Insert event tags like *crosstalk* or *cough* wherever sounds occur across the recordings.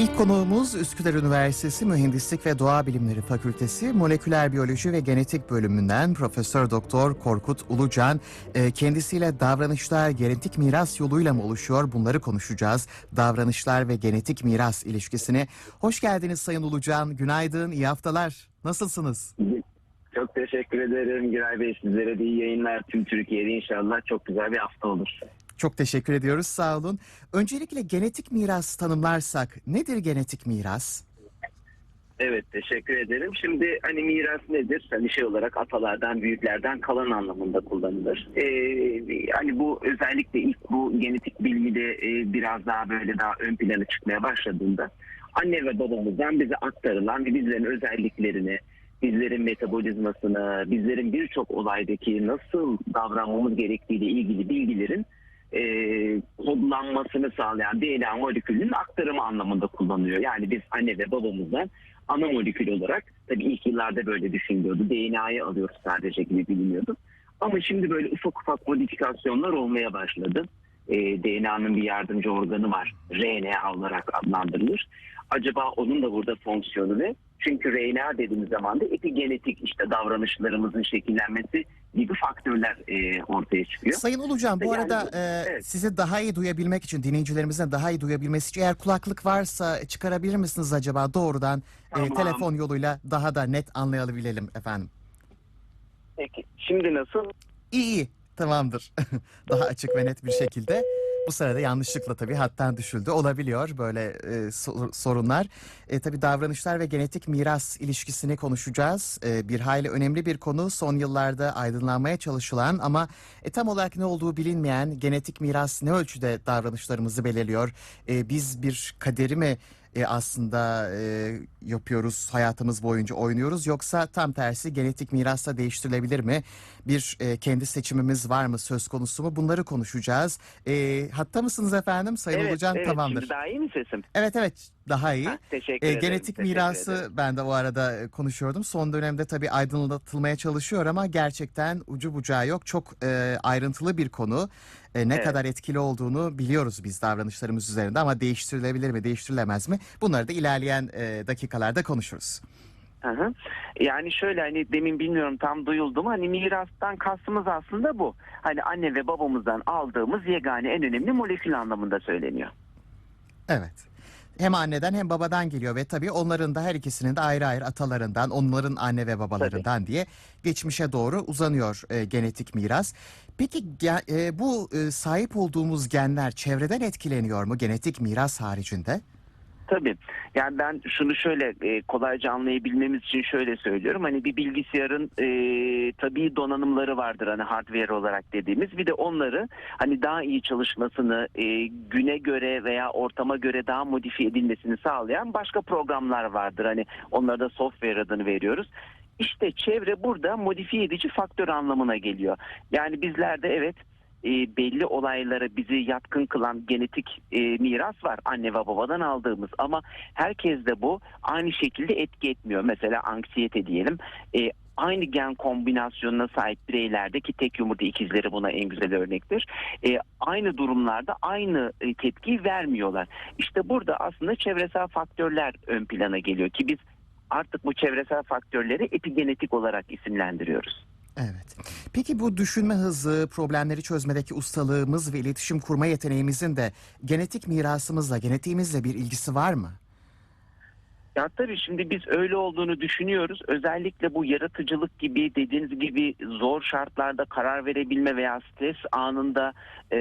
İlk konuğumuz Üsküdar Üniversitesi Mühendislik ve Doğa Bilimleri Fakültesi Moleküler Biyoloji ve Genetik bölümünden Profesör Doktor Korkut Ulucan. Ee, Kendisiyle davranışlar genetik miras yoluyla mı oluşuyor? Bunları konuşacağız. Davranışlar ve genetik miras ilişkisini. Hoş geldiniz Sayın Ulucan. Günaydın, iyi haftalar. Nasılsınız? Çok teşekkür ederim Giray Bey. Sizlere de iyi yayınlar. Tüm Türkiye'de inşallah çok güzel bir hafta olur. Çok teşekkür ediyoruz, sağ olun. Öncelikle genetik miras tanımlarsak nedir genetik miras? Evet teşekkür ederim. Şimdi hani miras nedir? Hani şey olarak atalardan, büyüklerden kalan anlamında kullanılır. Ee, hani bu özellikle ilk bu genetik bilgide e, biraz daha böyle daha ön plana çıkmaya başladığında anne ve babamızdan bize aktarılan ve bizlerin özelliklerini, bizlerin metabolizmasını, bizlerin birçok olaydaki nasıl davranmamız gerektiğiyle ilgili bilgilerin e, kodlanmasını sağlayan DNA molekülünün aktarımı anlamında kullanılıyor. Yani biz anne ve babamızdan ana molekül olarak tabii ilk yıllarda böyle düşünülüyordu. DNA'yı alıyoruz sadece gibi biliniyordu. Ama şimdi böyle ufak ufak modifikasyonlar olmaya başladı. E, DNA'nın bir yardımcı organı var. RNA olarak adlandırılır. Acaba onun da burada fonksiyonu ne? Çünkü RNA dediğimiz zaman da epigenetik işte davranışlarımızın şekillenmesi gibi faktörler e, ortaya çıkıyor. Sayın Ulucan bu Yani, arada e, evet. sizi daha iyi duyabilmek için, dinleyicilerimizin daha iyi duyabilmesi için eğer kulaklık varsa çıkarabilir misiniz acaba doğrudan e, Tamam. telefon yoluyla daha da net anlayabilelim efendim. Peki şimdi nasıl? İyi iyi tamamdır. *laughs* daha açık ve net bir şekilde. Bu sırada yanlışlıkla tabii hattan düşüldü. Olabiliyor böyle e, sor- sorunlar. E, tabii davranışlar ve genetik miras ilişkisini konuşacağız. E, bir hayli önemli bir konu. Son yıllarda aydınlanmaya çalışılan ama e, tam olarak ne olduğu bilinmeyen genetik miras ne ölçüde davranışlarımızı belirliyor? E, biz bir kaderi mi e, aslında e, yapıyoruz hayatımız boyunca oynuyoruz yoksa tam tersi genetik mirasla değiştirilebilir mi? Bir e, kendi seçimimiz var mı söz konusu mu? Bunları konuşacağız. E, hatta mısınız efendim Sayın evet, Ulucan? evet, Tamamdır. Şimdi daha iyi mi sesim? Evet evet daha iyi. Ha, teşekkür E, ederim. genetik teşekkür mirası ederim. ben de o arada e, konuşuyordum. Son dönemde tabii aydınlatılmaya çalışıyor ama gerçekten ucu bucağı yok. Çok e, ayrıntılı bir konu. E, ne Evet. kadar etkili olduğunu biliyoruz biz davranışlarımız üzerinde ama değiştirilebilir mi, değiştirilemez mi? Bunları da ilerleyen e, dakikalarda konuşuruz. Hı hı. Yani şöyle hani demin bilmiyorum tam duyuldu mu hani mirastan kastımız aslında bu. Hani anne ve babamızdan aldığımız yegane en önemli molekül anlamında söyleniyor. Evet. Hem anneden hem babadan geliyor ve tabii onların da her ikisinin de ayrı ayrı atalarından, onların anne ve babalarından diye geçmişe doğru uzanıyor e, genetik miras. Peki e, bu e, sahip olduğumuz genler çevreden etkileniyor mu genetik miras haricinde? Tabii. Yani ben şunu şöyle e, kolayca anlayabilmemiz için şöyle söylüyorum. Hani bir bilgisayarın e, tabii donanımları vardır hani hardware olarak dediğimiz. Bir de onları hani daha iyi çalışmasını e, güne göre veya ortama göre daha modifiye edilmesini sağlayan başka programlar vardır. Hani onlara da software adını veriyoruz. İşte çevre burada modifiye edici faktör anlamına geliyor. Yani bizlerde evet e, belli olaylara bizi yatkın kılan genetik e, miras var anne ve babadan aldığımız ama herkes de bu aynı şekilde etki etmiyor. Mesela anksiyete diyelim e, aynı gen kombinasyonuna sahip bireylerde ki tek yumurta ikizleri buna en güzel örnektir. E, aynı durumlarda aynı e, vermiyorlar. İşte burada aslında çevresel faktörler ön plana geliyor ki biz artık bu çevresel faktörleri epigenetik olarak isimlendiriyoruz. Evet. Peki bu düşünme hızı, problemleri çözmedeki ustalığımız ve iletişim kurma yeteneğimizin de genetik mirasımızla, genetiğimizle bir ilgisi var mı? Ya tabii şimdi biz öyle olduğunu düşünüyoruz. Özellikle bu yaratıcılık gibi dediğiniz gibi zor şartlarda karar verebilme veya stres anında e,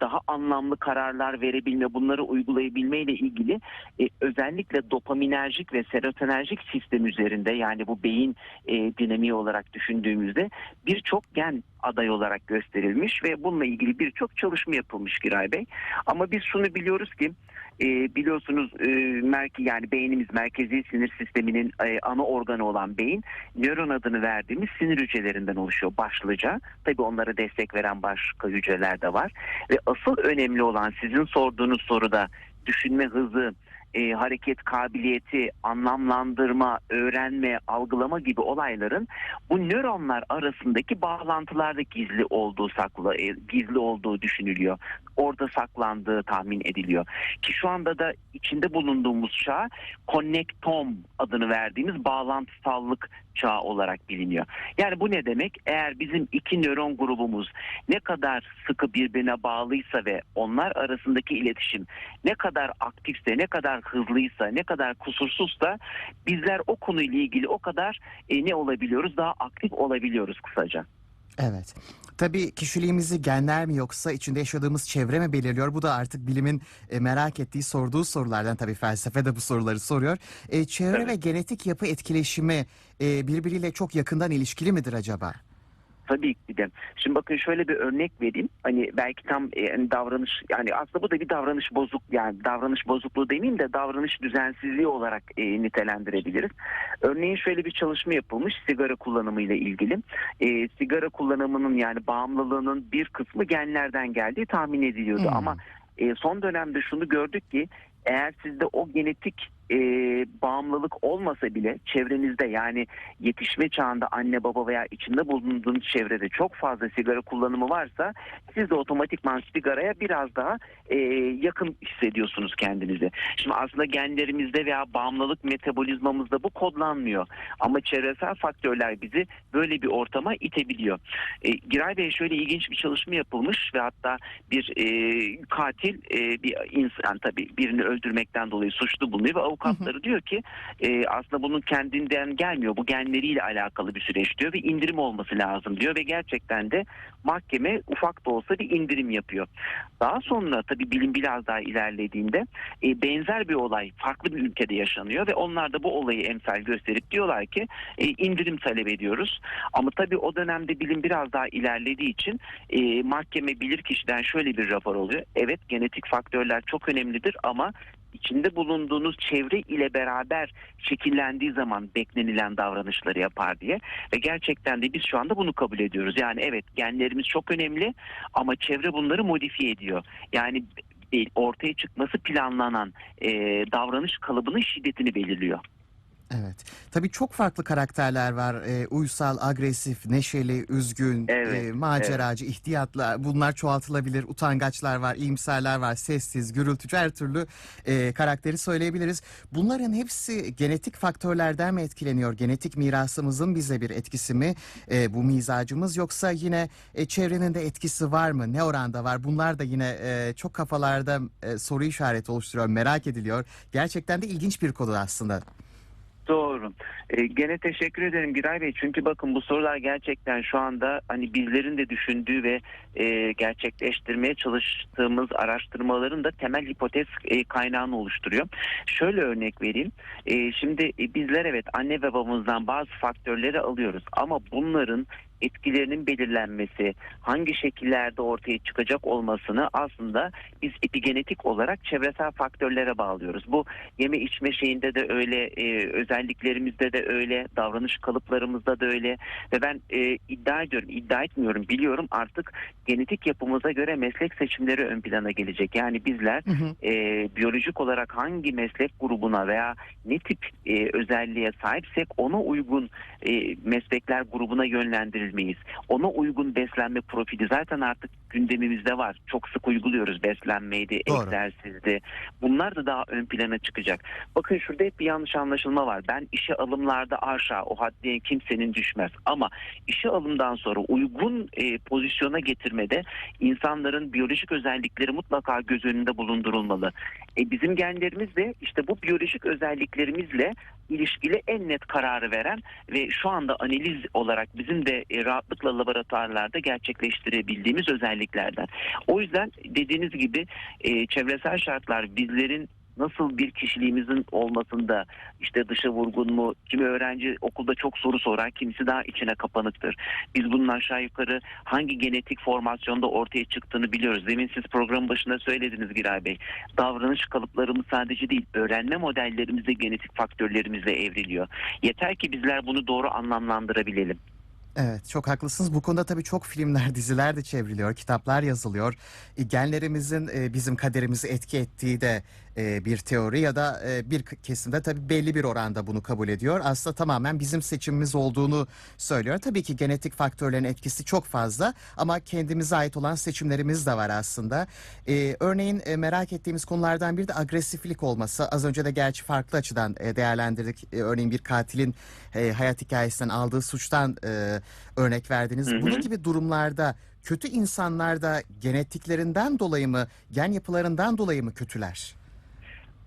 daha anlamlı kararlar verebilme, bunları uygulayabilme ile ilgili e, özellikle dopaminerjik ve serotonerjik sistem üzerinde yani bu beyin e, dinamiği olarak düşündüğümüzde birçok gen aday olarak gösterilmiş ve bununla ilgili birçok çalışma yapılmış Giray Bey. Ama biz şunu biliyoruz ki e, biliyorsunuz e, merke yani beynimiz merkezi sinir sisteminin e, ana organı olan beyin nöron adını verdiğimiz sinir hücrelerinden oluşuyor başlıca. Tabii onlara destek veren başka hücreler de var ve asıl önemli olan sizin sorduğunuz soruda düşünme hızı e, hareket kabiliyeti, anlamlandırma, öğrenme, algılama gibi olayların bu nöronlar arasındaki bağlantılarda gizli olduğu saklı e, gizli olduğu düşünülüyor. Orada saklandığı tahmin ediliyor. Ki şu anda da içinde bulunduğumuz çağ connectome adını verdiğimiz bağlantısallık çağı olarak biliniyor. Yani bu ne demek? Eğer bizim iki nöron grubumuz ne kadar sıkı birbirine bağlıysa ve onlar arasındaki iletişim ne kadar aktifse, ne kadar hızlıysa, ne kadar kusursuzsa bizler o konuyla ilgili o kadar e, ne olabiliyoruz? Daha aktif olabiliyoruz kısaca. Evet. Tabii kişiliğimizi genler mi yoksa içinde yaşadığımız çevre mi belirliyor? Bu da artık bilimin e, merak ettiği, sorduğu sorulardan tabii felsefe de bu soruları soruyor. E, çevre Evet. ve genetik yapı etkileşimi e, birbiriyle çok yakından ilişkili midir acaba? Tabii ki de. Şimdi bakın şöyle bir örnek vereyim. Hani belki tam e, hani davranış yani aslında bu da bir davranış bozuk yani davranış bozukluğu demeyeyim de davranış düzensizliği olarak e, nitelendirebiliriz. Örneğin şöyle bir çalışma yapılmış sigara kullanımıyla ilgili. E, sigara kullanımının yani bağımlılığının bir kısmı genlerden geldiği tahmin ediliyordu Hmm. ama e, son dönemde şunu gördük ki eğer sizde o genetik e, bağımlılık olmasa bile çevrenizde yani yetişme çağında anne baba veya içinde bulunduğunuz çevrede çok fazla sigara kullanımı varsa siz de otomatikman sigaraya biraz daha e, yakın hissediyorsunuz kendinizi. Şimdi aslında genlerimizde veya bağımlılık metabolizmamızda bu kodlanmıyor. Ama çevresel faktörler bizi böyle bir ortama itebiliyor. E, Giray Bey şöyle ilginç bir çalışma yapılmış ve hatta bir e, katil e, bir insan tabii birini öldürmekten dolayı suçlu bulunuyor ve avukatları diyor ki e, aslında bunun kendinden gelmiyor. Bu genleriyle alakalı bir süreç diyor ve indirim olması lazım diyor ve gerçekten de mahkeme ufak da olsa bir indirim yapıyor. Daha sonra tabii bilim biraz daha ilerlediğinde e, benzer bir olay farklı bir ülkede yaşanıyor ve onlar da bu olayı emsal gösterip diyorlar ki e, indirim talep ediyoruz. Ama tabii o dönemde bilim biraz daha ilerlediği için e, mahkeme bilir kişiden şöyle bir rapor oluyor. Evet genetik faktörler çok önemlidir ama içinde bulunduğunuz çevre ile beraber şekillendiği zaman beklenilen davranışları yapar diye ve gerçekten de biz şu anda bunu kabul ediyoruz. Yani evet genlerimiz çok önemli ama çevre bunları modifiye ediyor. Yani e, ortaya çıkması planlanan e, davranış kalıbının şiddetini belirliyor. Evet. Tabii çok farklı karakterler var. Ee, uysal, agresif, neşeli, üzgün, Evet, e, maceracı, ihtiyatlı. Bunlar çoğaltılabilir. Utangaçlar var, iyimserler var, sessiz, gürültücü her türlü e, karakteri söyleyebiliriz. Bunların hepsi genetik faktörlerden mi etkileniyor? Genetik mirasımızın bize bir etkisi mi? E, bu mizacımız yoksa yine e, çevrenin de etkisi var mı? Ne oranda var? Bunlar da yine e, çok kafalarda e, soru işareti oluşturuyor, merak ediliyor. Gerçekten de ilginç bir konu aslında. Doğru. E, gene teşekkür ederim Giray Bey. Çünkü bakın bu sorular gerçekten şu anda hani bizlerin de düşündüğü ve e, gerçekleştirmeye çalıştığımız araştırmaların da temel hipotez e, kaynağını oluşturuyor. Şöyle örnek vereyim. E, şimdi e, bizler evet anne ve babamızdan bazı faktörleri alıyoruz ama bunların etkilerinin belirlenmesi, hangi şekillerde ortaya çıkacak olmasını aslında biz epigenetik olarak çevresel faktörlere bağlıyoruz. Bu yeme içme şeyinde de öyle, e, özelliklerimizde de öyle, davranış kalıplarımızda da öyle ve ben e, iddia ediyorum, iddia etmiyorum, biliyorum artık genetik yapımıza göre meslek seçimleri ön plana gelecek. Yani bizler Hı hı. e, biyolojik olarak hangi meslek grubuna veya ne tip e, özelliğe sahipsek ona uygun e, meslekler grubuna yönlendirilmeyiz. Ona uygun beslenme profili zaten artık gündemimizde var. Çok sık uyguluyoruz beslenmeydi, Doğru. egzersizdi. Bunlar da daha ön plana çıkacak. Bakın şurada hep bir yanlış anlaşılma var. Ben işe alımlarda aşağı o haddiye kimsenin düşmez. Ama işe alımdan sonra uygun e, pozisyona getirmede insanların biyolojik özellikleri mutlaka göz önünde bulundurulmalı. E, bizim genlerimiz de işte bu biyolojik özelliklerimizle ilişkili en net kararı veren ve şu anda analiz olarak bizim de e, rahatlıkla laboratuvarlarda gerçekleştirebildiğimiz özelliklerden. O yüzden dediğiniz gibi e, çevresel şartlar bizlerin nasıl bir kişiliğimizin olmasında işte dışa vurgun mu kimi öğrenci okulda çok soru sorar kimisi daha içine kapanıktır. Biz bunun aşağı yukarı hangi genetik formasyonda ortaya çıktığını biliyoruz. Demin siz programın başında söylediniz Giray Bey. Davranış kalıplarımız sadece değil öğrenme modellerimiz de genetik faktörlerimizle evriliyor. Yeter ki bizler bunu doğru anlamlandırabilelim. Evet çok haklısınız. Bu konuda tabii çok filmler, *laughs* diziler de çevriliyor, kitaplar yazılıyor. E, genlerimizin e, bizim kaderimizi etki ettiği de e, bir teori ya da bir kesimde tabii belli bir oranda bunu kabul ediyor. Aslında tamamen bizim seçimimiz olduğunu söylüyor. Tabii ki genetik faktörlerin etkisi çok fazla ama kendimize ait olan seçimlerimiz de var aslında. Örneğin merak ettiğimiz konulardan biri de agresiflik olması. Az önce de gerçi farklı açıdan değerlendirdik. Örneğin bir katilin hayat hikayesinden aldığı suçtan örnek verdiniz. Hı hı. Bunun gibi durumlarda kötü insanlar da genetiklerinden dolayı mı, gen yapılarından dolayı mı kötüler?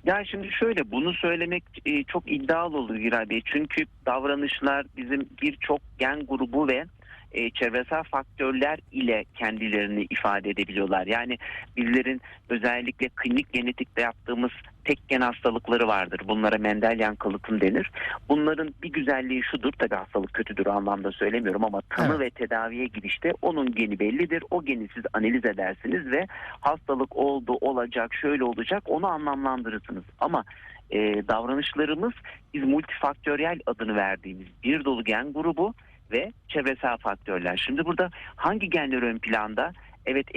Yani şimdi şöyle bunu söylemek e, çok iddialı olur Giray Bey. Çünkü davranışlar bizim birçok gen grubu ve e, çevresel faktörler ile kendilerini ifade edebiliyorlar. Yani bizlerin özellikle klinik genetikte yaptığımız tek gen hastalıkları vardır. Bunlara Mendelian kalıtım denir. Bunların bir güzelliği şudur. Tabii hastalık kötüdür anlamda söylemiyorum ama tanı Evet. ve tedaviye girişte onun geni bellidir. O geni siz analiz edersiniz ve hastalık oldu, olacak, şöyle olacak onu anlamlandırırsınız. Ama e, davranışlarımız biz multifaktöriyel adını verdiğimiz bir dolu gen grubu ve çevresel faktörler. Şimdi burada hangi genler ön planda? Evet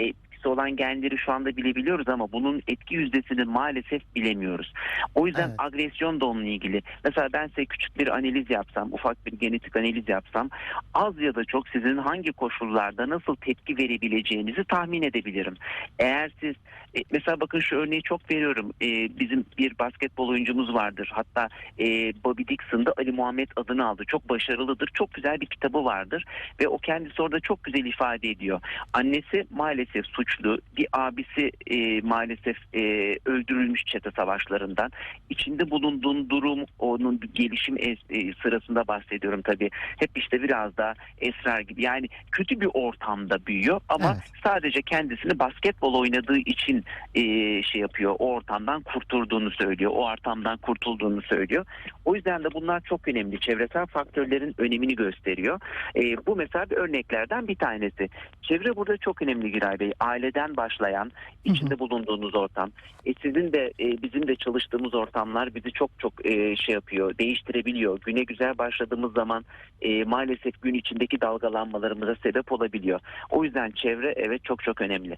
etkisi olan genleri şu anda bilebiliyoruz ama bunun etki yüzdesini maalesef bilemiyoruz. O yüzden Evet. agresyon da onunla ilgili. Mesela ben size küçük bir analiz yapsam, ufak bir genetik analiz yapsam az ya da çok sizin hangi koşullarda nasıl tepki verebileceğinizi tahmin edebilirim. Eğer siz e, mesela bakın şu örneği çok veriyorum. E, bizim bir basketbol oyuncumuz vardır. Hatta e, Bobby Dixon da Ali Muhammed adını aldı. Çok başarılıdır. Çok güzel bir kitabı vardır ve o kendisi orada çok güzel ifade ediyor. Annesi maalesef suçlu. Bir abisi e, maalesef e, öldürülmüş çete savaşlarından. İçinde bulunduğun durum onun gelişim es- e, sırasında bahsediyorum tabii. Hep işte biraz daha esrar gibi. Yani kötü bir ortamda büyüyor ama Evet. sadece kendisini basketbol oynadığı için e, şey yapıyor. O ortamdan kurtulduğunu söylüyor. O ortamdan kurtulduğunu söylüyor. O yüzden de bunlar çok önemli. Çevresel faktörlerin önemini gösteriyor. E, bu mesela bir örneklerden bir tanesi. Çevre burada çok önemli Giray Bey. Aileden başlayan içinde bulunduğunuz ortam. E, sizin de e, bizim de çalıştığımız ortamlar bizi çok çok e, şey yapıyor, değiştirebiliyor. Güne güzel başladığımız zaman e, maalesef gün içindeki dalgalanmalarımıza sebep olabiliyor. O yüzden çevre evet çok çok önemli.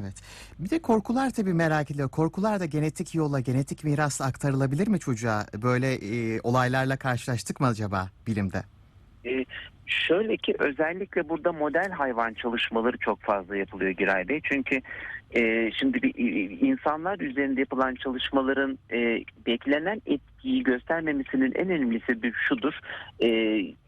Evet. Bir de korkular tabii merak ediliyor. Korkular da genetik yolla, genetik mirasla aktarılabilir mi çocuğa? Böyle e, olaylarla karşılaştık mı acaba bilimde? Ee, şöyle ki özellikle burada model hayvan çalışmaları çok fazla yapılıyor Giray Bey. Çünkü e, şimdi bir, insanlar üzerinde yapılan çalışmaların e, beklenen etkiyi göstermemesinin en önemli sebebi şudur. E,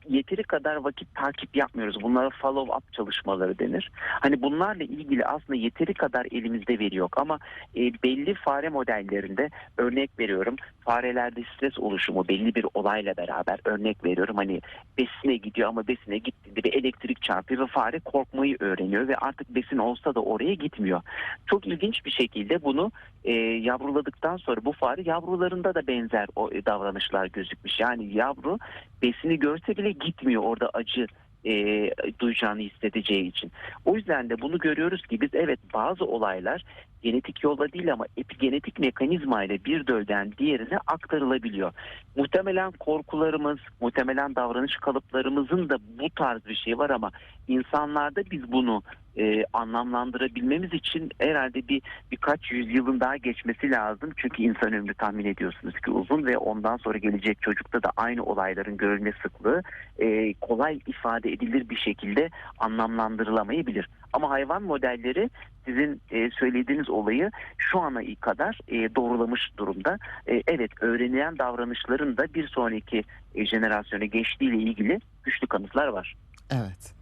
yeteri kadar vakit takip yapmıyoruz. Bunlara follow up çalışmaları denir. Hani bunlarla ilgili aslında yeteri kadar elimizde veri yok ama e, belli fare modellerinde örnek veriyorum. Farelerde stres oluşumu belli bir olayla beraber örnek veriyorum. Hani besine gidiyor ama besine gittiğinde bir elektrik çarpıyor ve fare korkmayı öğreniyor ve artık besin olsa da oraya gitmiyor. Çok ilginç bir şekilde bunu e, yavruladıktan sonra bu fare yavrularında da benzer o e, davranışlar gözükmüş. Yani yavru besini görse bile gitmiyor orada acı e, duyacağını hissedeceği için. O yüzden de bunu görüyoruz ki biz evet bazı olaylar genetik yolla değil ama epigenetik mekanizma ile bir dölden diğerine aktarılabiliyor. Muhtemelen korkularımız, muhtemelen davranış kalıplarımızın da bu tarz bir şey var ama insanlarda biz bunu e, anlamlandırabilmemiz için herhalde bir birkaç yüzyılın daha geçmesi lazım. Çünkü insan ömrü tahmin ediyorsunuz ki uzun ve ondan sonra gelecek çocukta da aynı olayların görülme sıklığı e, kolay ifade edilir bir şekilde anlamlandırılamayabilir. Ama hayvan modelleri sizin e, söylediğiniz olayı şu ana kadar e, doğrulamış durumda. E, evet öğrenilen davranışların da bir sonraki e, jenerasyona geçtiğiyle ilgili güçlü kanıtlar var. Evet.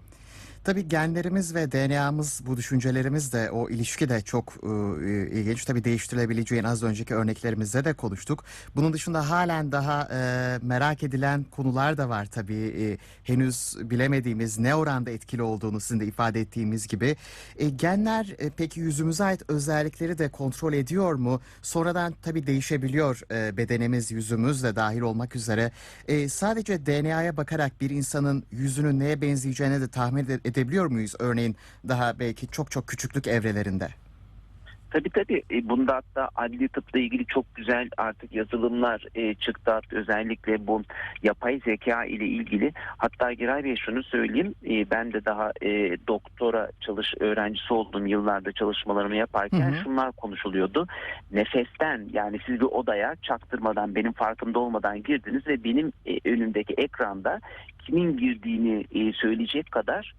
Tabii genlerimiz ve DNA'mız bu düşüncelerimiz de o ilişki de çok e, ilginç. Tabii değiştirilebileceğin az önceki örneklerimizde de konuştuk. Bunun dışında halen daha e, merak edilen konular da var tabii. E, henüz bilemediğimiz ne oranda etkili olduğunu sizin de ifade ettiğimiz gibi. E, genler e, peki yüzümüze ait özellikleri de kontrol ediyor mu? Sonradan tabii değişebiliyor e, bedenimiz, yüzümüz de dahil olmak üzere. E, sadece DNA'ya bakarak bir insanın yüzünün neye benzeyeceğini de tahmin ede- edebiliyor muyuz? Örneğin daha belki çok çok küçüklük evrelerinde. Tabii tabii. E, Bunda hatta adli tıpla ilgili çok güzel artık yazılımlar e, çıktı. Hatta Özellikle bu yapay zeka ile ilgili. Hatta Giray Bey şunu söyleyeyim. e, ben de daha e, doktora çalış öğrencisi olduğum yıllarda çalışmalarımı yaparken Hı hı. şunlar konuşuluyordu. Nefesten yani siz bir odaya çaktırmadan benim farkında olmadan girdiniz ve benim e, önümdeki ekranda kimin girdiğini e, söyleyecek kadar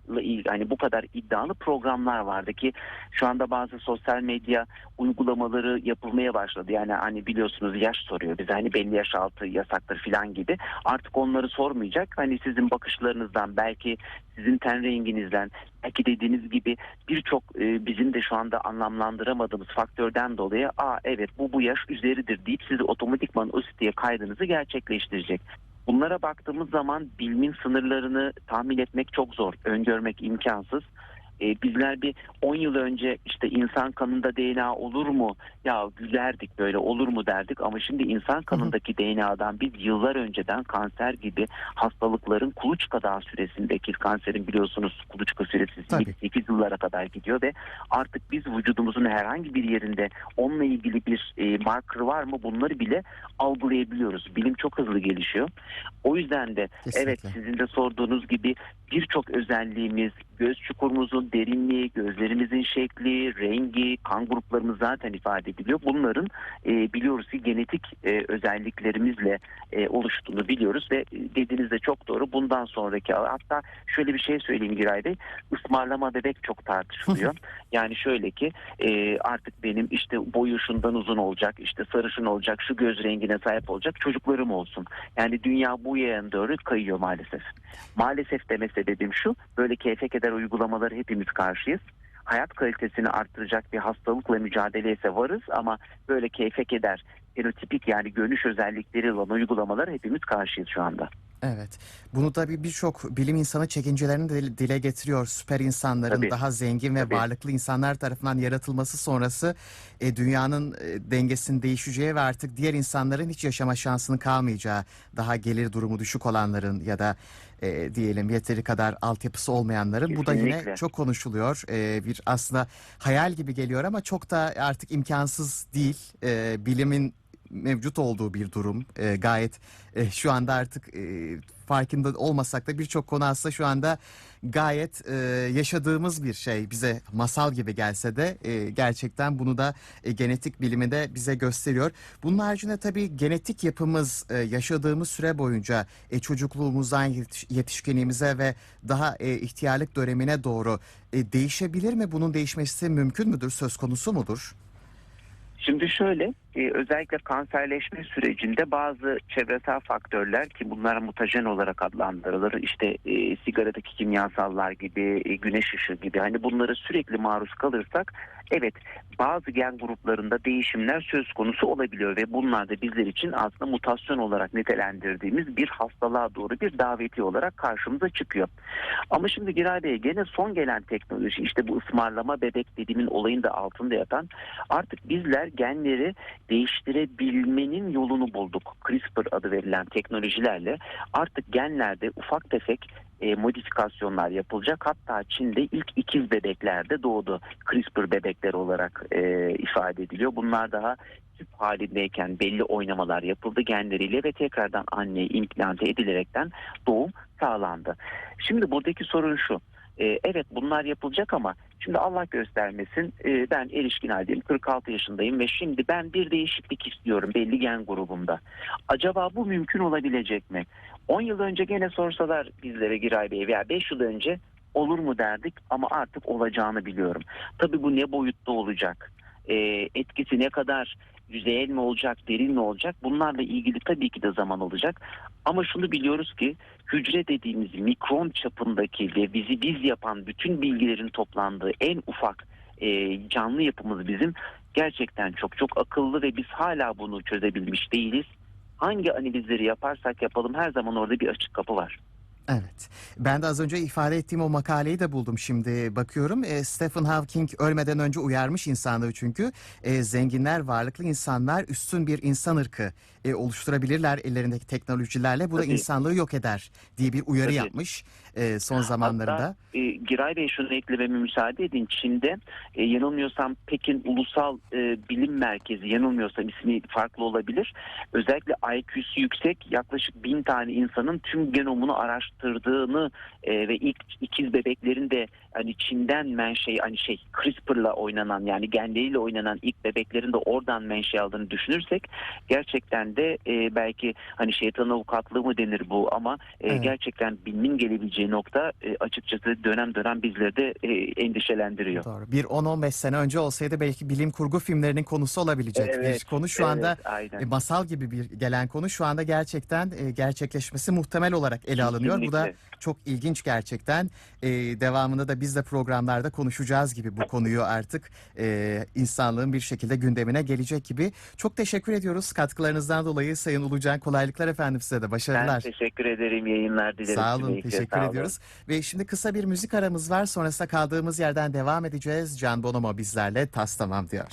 hani bu kadar iddialı programlar vardı ki şu anda bazı sosyal medya uygulamaları yapılmaya başladı. Yani hani biliyorsunuz yaş soruyor bize hani belli yaş altı yasaktır falan gibi. Artık onları sormayacak. Hani sizin bakışlarınızdan belki sizin ten renginizden belki dediğiniz gibi birçok e, bizim de şu anda anlamlandıramadığımız faktörden dolayı aa evet bu bu yaş üzeridir deyip sizi otomatikman o siteye kaydınızı gerçekleştirecek. Bunlara baktığımız zaman bilimin sınırlarını tahmin etmek çok zor, öngörmek imkansız. Ee, bizler bir 10 yıl önce işte insan kanında DNA olur mu ya gülerdik böyle olur mu derdik ama şimdi insan kanındaki DNA'dan biz yıllar önceden kanser gibi hastalıkların kuluçka daha süresindeki kanserin biliyorsunuz kuluçka süresi Tabii. 8 yıllara kadar gidiyor ve artık biz vücudumuzun herhangi bir yerinde onunla ilgili bir e, marker var mı bunları bile algılayabiliyoruz. Bilim çok hızlı gelişiyor. O yüzden de Kesinlikle. evet sizin de sorduğunuz gibi birçok özelliğimiz, göz çukurumuzun derinliği, gözlerimizin şekli, rengi, kan gruplarımız zaten ifade ediliyor. Bunların e, biliyoruz ki genetik e, özelliklerimizle e, oluştuğunu biliyoruz ve e, dediğiniz de çok doğru. Bundan sonraki hatta şöyle bir şey söyleyeyim Giray Bey, ısmarlama bebek çok tartışılıyor. *laughs* yani şöyle ki e, artık benim işte boyu şundan uzun olacak, işte sarışın olacak, şu göz rengine sahip olacak çocuklarım olsun. Yani dünya bu yana doğru kayıyor maalesef. Maalesef deme sebebim şu, böyle keyfe keder uygulamaları hepimiz karşıyız. Hayat kalitesini arttıracak bir hastalıkla mücadeleye ise varız ama böyle keyfe keder, fenotipik yani görünüş özellikleri olan uygulamalara hepimiz karşıyız şu anda. Evet. Bunu tabii birçok bilim insanı çekincelerini de dile getiriyor. Süper insanların Tabii. daha zengin ve Tabii. varlıklı insanlar tarafından yaratılması sonrası e, dünyanın e, dengesinin değişeceği ve artık diğer insanların hiç yaşama şansının kalmayacağı, daha gelir durumu düşük olanların ya da e, diyelim yeteri kadar altyapısı olmayanların bu da yine Kesinlikle. çok konuşuluyor. E, bir aslında hayal gibi geliyor ama çok da artık imkansız değil. E, bilimin mevcut olduğu bir durum. E, gayet e, şu anda artık e, farkında olmasak da birçok konu aslında şu anda gayet e, yaşadığımız bir şey. Bize masal gibi gelse de e, gerçekten bunu da e, genetik bilimi de bize gösteriyor. Bunun haricinde tabii genetik yapımız e, yaşadığımız süre boyunca e, çocukluğumuzdan yetiş- yetişkinliğimize ve daha e, ihtiyarlık dönemine doğru e, değişebilir mi? Bunun değişmesi mümkün müdür? Söz konusu mudur? Şimdi şöyle e, özellikle kanserleşme sürecinde bazı çevresel faktörler ki bunlar mutajen olarak adlandırılır. İşte e, sigaradaki kimyasallar gibi, e, güneş ışığı gibi hani bunlara sürekli maruz kalırsak evet bazı gen gruplarında değişimler söz konusu olabiliyor ve bunlar da bizler için aslında mutasyon olarak nitelendirdiğimiz bir hastalığa doğru bir daveti olarak karşımıza çıkıyor. Ama şimdi Giray Bey gene son gelen teknoloji işte bu ısmarlama bebek dediğimin olayın da altında yatan artık bizler genleri değiştirebilmenin yolunu bulduk. CRISPR adı verilen teknolojilerle artık genlerde ufak tefek e, modifikasyonlar yapılacak. Hatta Çin'de ilk ikiz bebekler de doğdu. CRISPR bebekler olarak e, ifade ediliyor. Bunlar daha tüp halindeyken belli oynamalar yapıldı genleriyle ve tekrardan anneye implante edilerekten doğum sağlandı. Şimdi buradaki sorun şu. E, evet bunlar yapılacak ama şimdi Allah göstermesin e, ben erişkin haldeyim 46 yaşındayım ve şimdi ben bir değişiklik istiyorum belli gen grubumda. Acaba bu mümkün olabilecek mi? 10 yıl önce gene sorsalar bizlere Giray Bey veya 5 yıl önce olur mu derdik ama artık olacağını biliyorum. Tabii bu ne boyutta olacak? E, etkisi ne kadar yüzeyel mi olacak, derin mi olacak? Bunlarla ilgili tabii ki de zaman olacak. Ama şunu biliyoruz ki hücre dediğimiz mikron çapındaki ve bizi biz yapan bütün bilgilerin toplandığı en ufak e, canlı yapımız bizim gerçekten çok çok akıllı ve biz hala bunu çözebilmiş değiliz. Hangi analizleri yaparsak yapalım her zaman orada bir açık kapı var. Evet. Ben de az önce ifade ettiğim o makaleyi de buldum şimdi bakıyorum. E, Stephen Hawking ölmeden önce uyarmış insanlığı çünkü. E, zenginler, varlıklı insanlar üstün bir insan ırkı e, oluşturabilirler ellerindeki teknolojilerle. Bu da Tabii. insanlığı yok eder diye bir uyarı Tabii. yapmış. e, son zamanlarında. E, Giray Bey şunu eklememe müsaade edin. Çin'de e, yanılmıyorsam Pekin Ulusal e, Bilim Merkezi yanılmıyorsam ismi farklı olabilir. Özellikle IQ'su yüksek yaklaşık bin tane insanın tüm genomunu araştırdığını e, ve ilk ikiz bebeklerin de hani Çin'den menşei hani şey CRISPR'la oynanan yani genleriyle oynanan ilk bebeklerin de oradan menşe aldığını düşünürsek gerçekten de e, belki hani şeytan avukatlığı mı denir bu ama e, Evet. gerçekten bilimin gelebileceği nokta e, açıkçası dönem dönem bizleri de e, endişelendiriyor. Doğru. Bir 10-15 sene önce olsaydı belki bilim kurgu filmlerinin konusu olabilecek Evet, bir konu. Şu anda Evet, aynen. e, masal gibi bir gelen konu şu anda gerçekten e, gerçekleşmesi muhtemel olarak ele alınıyor. Bu da Kesinlikle. çok ilginç gerçekten. E, devamında da biz de programlarda konuşacağız gibi bu konuyu artık e, insanlığın bir şekilde gündemine gelecek gibi. Çok teşekkür ediyoruz katkılarınızdan dolayı Sayın Ulucan. Kolaylıklar efendim size de Ben başarılar. teşekkür ederim. Yayınlar dilerim. Sağ olun, Sümeyye. teşekkür Sağ olun. ediyoruz. Ve şimdi kısa bir müzik aramız var. Sonrasında kaldığımız yerden devam edeceğiz. Can Bonomo bizlerle tas tamam diyor.